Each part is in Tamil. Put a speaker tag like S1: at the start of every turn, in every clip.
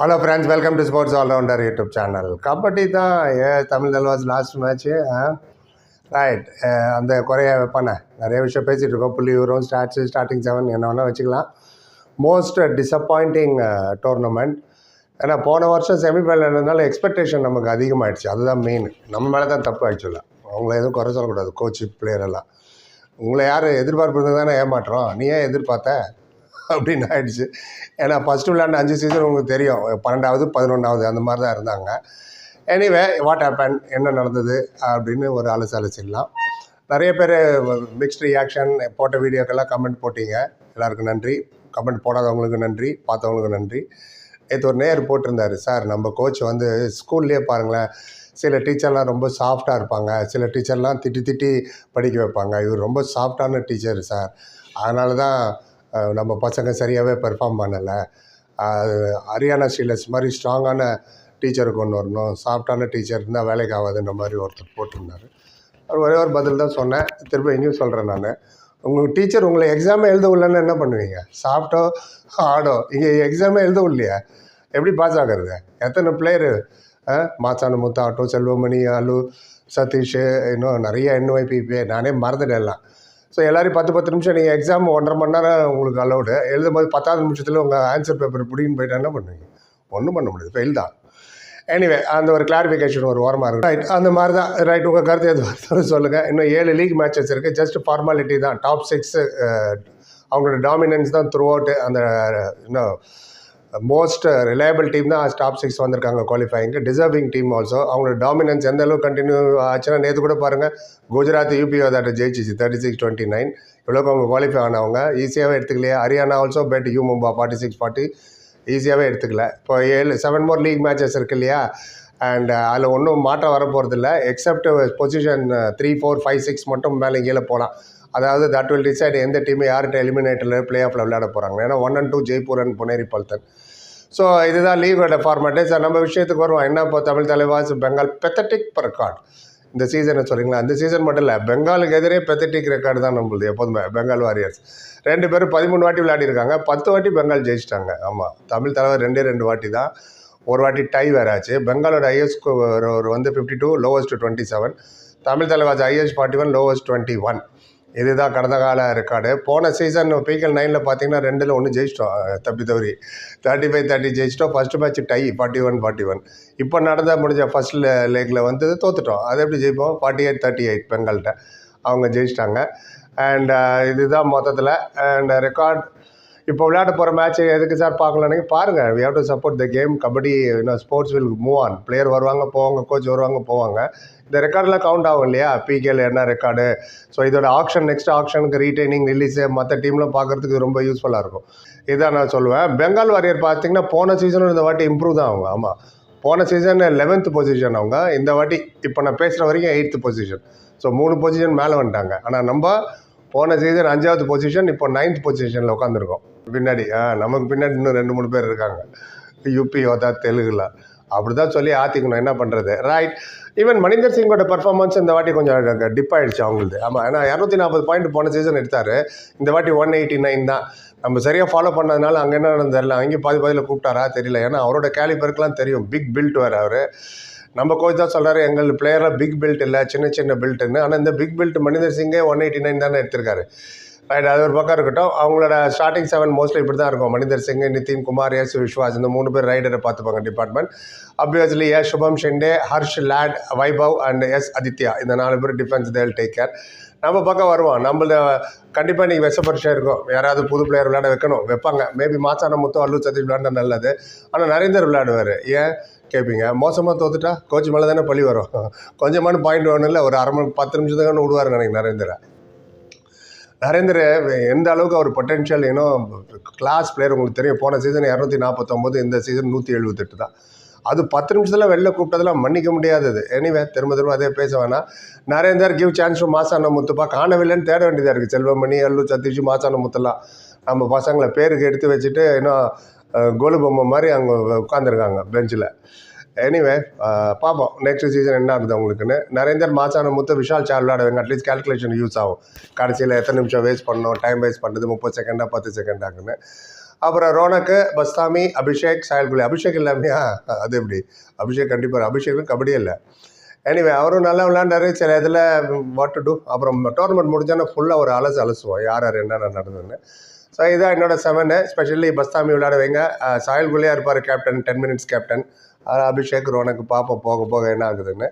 S1: Hello friends welcome to sports allrounder YouTube channel kabaddi தான் ஏ Tamil Thalaivas last match right அந்த குறைய வைப்பானே. நிறைய விஷயம் பேசிகிட்டு இருக்கோம். புள்ளி வரும் ஸ்டாட்ஸு ஸ்டார்டிங் செவன் என்ன வேணால் வச்சுக்கலாம். மோஸ்ட் டிசப்பாயிண்டிங் டோர்னமெண்ட் ஏன்னா போன வருஷம் செமிஃபைனல் இருந்தனால எக்ஸ்பெக்டேஷன் நமக்கு அதிகமாகிடுச்சு அதுதான் மெயின் நம்ம மேலே தான் தப்பு ஆக்சுவலாக அவங்கள எதுவும் குறை சொல்லக்கூடாது. கோச்சு பிளேயர் எல்லாம். உங்களை யார் எதிர்பார்ப்பு இருந்தால் தானே ஏமாற்றோம் நீ ஏன் எதிர்பார்த்த? அப்படின்னு ஆயிடுச்சு. ஏன்னா ஃபஸ்ட்டு விளையாண்ட அஞ்சு சீசன் உங்களுக்கு தெரியும். பன்னெண்டாவது பதினொன்றாவது அந்த மாதிரி தான் இருந்தாங்க. எனிவே வாட் ஹேப்பன் என்ன நடந்தது? அப்படின்னு ஒரு அலசு அலசிடலாம் நிறைய பேர் மிக்ஸ்ட் ரியாக்ஷன் போட்ட வீடியோக்கெல்லாம் கமெண்ட் போட்டீங்க. எல்லாருக்கும் நன்றி. கமெண்ட் போடாதவங்களுக்கு நன்றி பார்த்தவங்களுக்கு நன்றி. நேற்று ஒரு நேர் போட்டிருந்தாரு. சார் நம்ம கோச் வந்து ஸ்கூல்லேயே பாருங்களேன். சில டீச்சர்லாம் ரொம்ப சாஃப்டாக இருப்பாங்க. சில டீச்சர்லாம் திட்டி திட்டி படிக்க வைப்பாங்க. இவர் ரொம்ப சாஃப்டான டீச்சர் சார். அதனால தான் நம்ம பசங்க சரியாகவே பெர்ஃபார்ம் பண்ணலை. ஹரியானா ஸ்டீலர்ஸ் மாதிரி ஸ்ட்ராங்கான டீச்சருக்கு கொண்டு வரணும். சாஃப்டான டீச்சர் இருந்தால் வேலைக்கு ஆகாதுன்ற மாதிரி ஒருத்தர் போட்டிருந்தார். அவர் ஒரே ஒரு பதில் தான் சொன்னேன். திரும்ப இங்கேயும் சொல்கிறேன் நான். உங்கள் டீச்சர் உங்களை எக்ஸாமே எழுத விடலன்னு என்ன பண்ணுவீங்க? சாஃப்டோ ஹார்டோ இங்கே எக்ஸாமே எழுத விடலையா எப்படி பாஸ் ஆகிறது? எத்தனை பிளேயரு மாசான முத்து ஆட்டோ செல்வமணி அலு சதீஷ் இன்னும் நிறைய என்ஒய்பிபி நானே மறந்துட்டேன் எல்லாம். ஸோ எல்லோரும் பத்து பத்து நிமிஷம் நீங்கள் எக்ஸாம் ஒன்றரை மணி நேரம் உங்களுக்கு அலௌடு எழுதும் போது பத்தாவது நிமிஷத்தில் உங்கள் ஆன்சர் பேப்பர் பிடின்னு போயிட்டா என்ன பண்ணுவீங்க? ஒன்றும் பண்ண முடியாது. ஃபெயில் தான். எனிவே அந்த ஒரு கிளாரிஃபிகேஷன் ஒரு ஓரமாக இருக்கும். ரைட் அந்த மாதிரி தான் ரைட் உங்கள் கருத்து எது வருதுன்னு சொல்லுங்கள் இன்னும் ஏழு லீக் மேட்சஸ் இருக்குது ஜஸ்ட் ஃபார்மாலிட்டி தான். டாப் சிக்ஸு அவங்களோட டாமினன்ஸ் தான் த்ரூ அவுட் அந்த இன்னும் மோஸ்ட் ரிலையபிள் டீம் தான் டாப் சிக்ஸ் வந்திருக்காங்க குவாலிஃபைங்க்கு டிசர்விங் டீம் ஆல்சோ அவங்களோட டாமினன்ஸ் எந்த அளவுக்கு கண்டினியூ ஆச்சுன்னா நேற்று கூட பாருங்கள் குஜராத் யூபி அதாட்ட ஜெயிச்சிச்சு தேர்ட்டி சிக்ஸ் டுவெண்ட்டி நைன் இவ்வளோக்கு அவங்க குவாலிஃபை ஆனவங்க. ஈஸியாகவே எடுத்துக்கலையே. Haryana also beat U Mumba forty six forty ஈஸியாகவே எடுத்துக்கல. இப்போ ஏழு செவன் மோர் லீக் மேட்சஸ் இருக்கு இல்லையா? அண்ட் uh, அதில் ஒன்றும் மாற்றம் வர போகிறதில்ல except position three four five six மட்டும் மேலே கீழே போகலாம் அதாவது தட் வில் டிசைட் எந்த டீம் யார்கிட்ட எலிமினேட்டரில் பிளே ஆஃபில் விளையாட போகிறாங்க ஏன்னா one and two Jaipur and Puneri Paltan. So இதுதான் லீகோட ஃபார்மேட்டு சார் நம்ம விஷயத்துக்கு வருவோம். என்ன இப்போ தமிழ் தலைவாஸ் பெங்கால் பெத்தட்டிக் ரெக்கார்ட் இந்த சீசனை சொல்கிறீங்களா அந்த சீசன் மட்டும் இல்லை பெங்காலுக்கு எதிரே பெத்தட்டிக் ரெக்கார்டு தான் நம்மளுது எப்போதுமே பெங்கால் வாரியர்ஸ் ரெண்டு பேரும் பதிமூணு வாட்டி விளையாடிருக்காங்க பத்து வாட்டி பெங்கால் ஜெயிச்சிட்டாங்க. ஆமாம் தமிழ் தலைவர் ரெண்டே ரெண்டு வாட்டி தான். ஒரு வாட்டி டை வேறாச்சு பெங்காலோட ஐஎஸ் ஒரு வந்து fifty two lowest twenty seven Tamil Thalaivas is forty one lowest twenty one இதுதான் கடந்த கால ரெக்கார்டு போன சீசன் பிகல் நைனில் பார்த்தீங்கன்னா ரெண்டில் ஒன்று ஜெயிச்சிட்டோம் தப்பி தவறி. தேர்ட்டி ஃபைவ் தேர்ட்டி ஜெயிச்சிட்டோம். First match tie forty one forty one இப்போ நடந்த முடிஞ்ச ஃபஸ்ட் லேக்கில் வந்து தோத்துட்டோம். அது எப்படி ஜெயிப்போம்? ஃபார்ட்டி எயிட் தேர்ட்டி எயிட் பெண்கள்கிட்ட. அவங்க ஜெயிச்சிட்டாங்க. அண்ட் இதுதான் மொத்தத்தில். அண்ட் ரெக்கார்ட் இப்போ விளையாட போகிற மேட்ச் எதுக்கு சார் பார்க்கலன்னு பாருங்கள் we have to support the game kabaddi இன்னும் sports will move on player வருவாங்க போவாங்க கோச் வருவாங்க போவாங்க. இந்த ரெக்கார்ட்லாம் கவுண்ட் ஆகும் இல்லையா? பிகேல என்ன ரெக்கார்டு ஸோ இதோட ஆப்ஷன் நெக்ஸ்ட் ஆப்ஷனுக்கு ரீட்டைனிங் ரிலீஸு மற்ற டீம்லாம் பார்க்குறதுக்கு ரொம்ப யூஸ்ஃபுல்லாக இருக்கும். இதான் நான் சொல்லுவேன். பெங்கால் வாரியர் பார்த்தீங்கன்னா போன சீசனும் இந்த வாட்டி இம்ப்ரூவ் தான் அவங்க. ஆமாம் போன சீசன் லெவன்த் பொசிஷன் அவங்க. இந்த வாட்டி இப்போ நான் பேசுகிற வரைக்கும் எயித்து பொசிஷன் ஸோ மூணு பொசிஷன் மேலே வந்துட்டாங்க. ஆனால் நம்ம போன சீசன் அஞ்சாவது பொசிஷன் இப்போ நைன்த் பொசிஷனில் உட்காந்துருக்கோம் பின்னாடி ஆ நமக்கு பின்னாடி இன்னும் ரெண்டு மூணு பேர் இருக்காங்க. யூபி யோதா தெலுங்குலாம் அப்படி தான் சொல்லி ஆற்றிக்கணும் என்ன பண்ணுறது ரைட் ஈவன் மணிந்தர் சிங்கோட பர்ஃபார்மன்ஸ் இந்த வாட்டி கொஞ்சம் டிப் ஆகிடுச்சு அவங்களுது. ஆமாம் ஏன்னா இரநூத்தி நாற்பது பாயிண்ட் போன சீசன் எடுத்தார். இந்த வாட்டி ஒன் எயிட்டி நைன் தான். நம்ம சரியாக ஃபாலோ பண்ணதுனால அங்கே என்ன நடந்தது தெரியல. அங்கேயும் பாதி பாதியில் கூப்பிட்டாரா தெரியல. ஏன்னா அவரோட கேலிபருக்குலாம் தெரியும். பிக் பில்ட் வேறு அவர். நம்ம கோச் தான் சொல்கிறாரு எங்கள் பிளேயரில் பிக் பில்ட் இல்லை சின்ன சின்ன பில்ட்டுன்னு ஆனால் இந்த பிக் பில்ட் மனிதர் சிங்கே ஒன் எயிட்டி நைன் தானே எடுத்திருக்காரு. ரைட் அது ஒரு பக்கம் இருக்கட்டும். அவங்களோட ஸ்டார்டிங் செவன் மோஸ்ட்லி இப்படி தான் இருக்கும். மனிதர் சிங் நிதின் குமார் எஸ் விஸ்வாஸ் இந்த மூணு பேர் ரைடரை பார்த்துப்பாங்க department obviously S Shubham Shinde Harsh Lad Vaibhav and S Aditya. இந்த நாலு பேர் டிஃபென்ஸ் தேல் டேக் கேர் நம்ம பக்கம் வருவோம். நம்மள கண்டிப்பாக நீங்கள் விஷ பரிசை இருக்கும். யாராவது புது பிளேயர் விளையாட வைக்கணும். வைப்பாங்க. மேபி மாசான முத்து அல்லு சதீஷ் விளையாண்டா நல்லது. ஆனால் நரேந்தர் விளையாடுவார். ஏன்? கேட்பீங்க மோசமாக தோத்துட்டா கோச் மேலே தானே பழி வரும். கொஞ்சமான பாயிண்ட் ஒன்றும் இல்லை ஒரு அரை மணி பத்து நிமிஷத்துக்கு விடுவார் நினைக்கிறேன் நரேந்திர. நரேந்திர எந்த அளவுக்கு அவர் பொட்டென்ஷியல் ஏன்னோ கிளாஸ் பிளேயர் உங்களுக்கு தெரியும். போன சீசன் இரநூத்தி நாற்பத்தொம்போது இந்த சீசன் நூற்றி எழுபத்தெட்டு தான். அது பத்து நிமிஷத்தில் வெளில கூப்பிட்டதெல்லாம் மன்னிக்க முடியாதது எனிவே திரும்ப திரும்ப அதே பேச வேணாம். நரேந்தர் கிவ் சான்ஸ் டு மாசான முத்துப்பா. காணவில்லைன்னு தேட வேண்டியதாக இருக்குது செல்வமணி அல்லு சதீஷ் மாசான முத்துலாம் நம்ம பசங்களை பேருக்கு எடுத்து வச்சுட்டு இன்னும் கோலு பொம்மை மாதிரி அங்கே உட்காந்துருக்காங்க பெஞ்சில் எனிவே பார்ப்போம் நெக்ஸ்ட் சீசன் என்ன ஆகுது அவங்களுக்குன்னு. நரேந்தர் மாசான முத்து விஷால் சார் விளையாடுவாங்க அட்லீஸ்ட் கால்குலேஷன் யூஸ் ஆகும். கடைசியில் எத்தனை நிமிஷம் வேஸ்ட் பண்ணோம் டைம் வேஸ்ட் பண்ணுறது முப்பது செகண்டா பத்து செகண்டாக்குன்னு அப்புறம் ரோனக்கு பஸ்தாமி அபிஷேக் சாயல்குலி அபிஷேக் இல்லாமையா? அது எப்படி? அபிஷேக் கண்டிப்பாக அபிஷேக்கும் கபடியே இல்லை. எனிவே அவரும் நல்லா விளையாண்டாரு. சில இதில் வாட் டு டூ அப்புறம் டோர்னமெண்ட் முடிஞ்சோன்னா ஃபுல்லாக ஒரு அலசு அலசுவோம். யார் யார் என்னென்ன நடந்ததுன்னு. ஸோ இதான் என்னோட செவனு ஸ்பெஷலி பஸ்தாமி விளையாடுவீங்க சாயல் குலியாக இருப்பார் captain ten minutes captain Abhishek ரோனக்கு பார்ப்போம் போக போக என்ன ஆகுதுன்னு.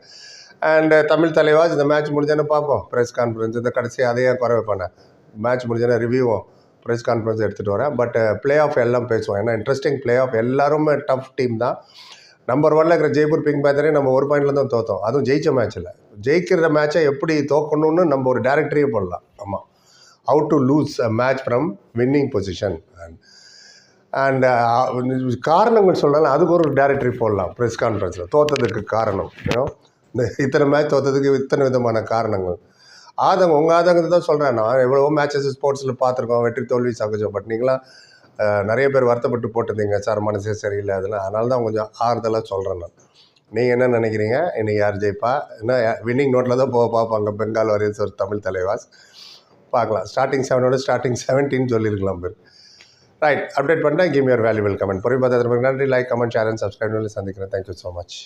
S1: அண்டு uh, தமிழ் தலைவாஸ் இந்த மேட்ச் முடிஞ்சோன்னு பார்ப்போம் ப்ரெஸ் கான்ஃபரன்ஸ் இந்த கடைசி அதையே குறை வைப்பானே. மேட்ச் முடிஞ்சோன்னா ரிவ்யூவும் ப்ரெஸ் கான்ஃபரன்ஸ் எடுத்துகிட்டு வரேன். பட் பிளே ஆஃப் எல்லாம் பேசுவோம். ஏன்னா இன்ட்ரெஸ்டிங் ப்ளே ஆஃப் எல்லாருமே டஃப் டீம் தான். நம்பர் ஒன்ல இருக்கிற ஜெய்ப்பூர் பிங்க் பேத்தரே நம்ம ஒரு பாயிண்ட்ல தான் தோத்தோம். அதுவும் ஜெயிச்ச மேட்ச்சில் ஜெயிக்கிற மேட்சை எப்படி தோக்கணும்னு நம்ம ஒரு டேரக்டரியே போடலாம். ஆமாம் how to lose a match from winning position and and uh, காரணங்கள் சொல்லலாம் அதுக்கு ஒரு டேரக்டரி போடலாம் ப்ரெஸ் கான்ஃபரன்ஸில் தோத்ததுக்கு காரணம் இந்த இத்தனை மேட்ச் தோத்ததுக்கு இத்தனை விதமான காரணங்கள். ஆதங்கம் உங்கள் ஆதங்கத்தை தான் சொல்கிறேன் நான் எவ்வளவோ மேட்சஸ் ஸ்போர்ட்ஸில் பார்த்துருக்கோம் வெற்றி தோல்வி சகஜம். பட் நீங்களாம் நிறைய பேர் வருத்தப்பட்டு போட்டிருந்தீங்க. சார் மனசே சரியில்லை அதெல்லாம். அதனால தான் கொஞ்சம் ஆறுதலாக சொல்கிறேன் நான். நீங்கள் என்ன நினைக்கிறீங்க? இன்னைக்கு யார் ஜெயிப்பா? என்ன வின்னிங் நோட்டில் தான் போக பார்ப்பாங்க. பெங்கால் வாரியர்ஸ் ஒரு தமிழ் தலைவாஸ். பார்க்கலாம். ஸ்டார்டிங் செவனோட ஸ்டார்டிங் செவன்டீன் சொல்லியிருக்கலாம் பேர். ரைட் அப்டேட் பண்ணிட்டேன் கிவ் யுவர் வேல்யூபிள் கமெண்ட் பொறுமை பார்த்து நன்றி. Like comment share and subscribe சந்திக்கிறேன். Thank you so much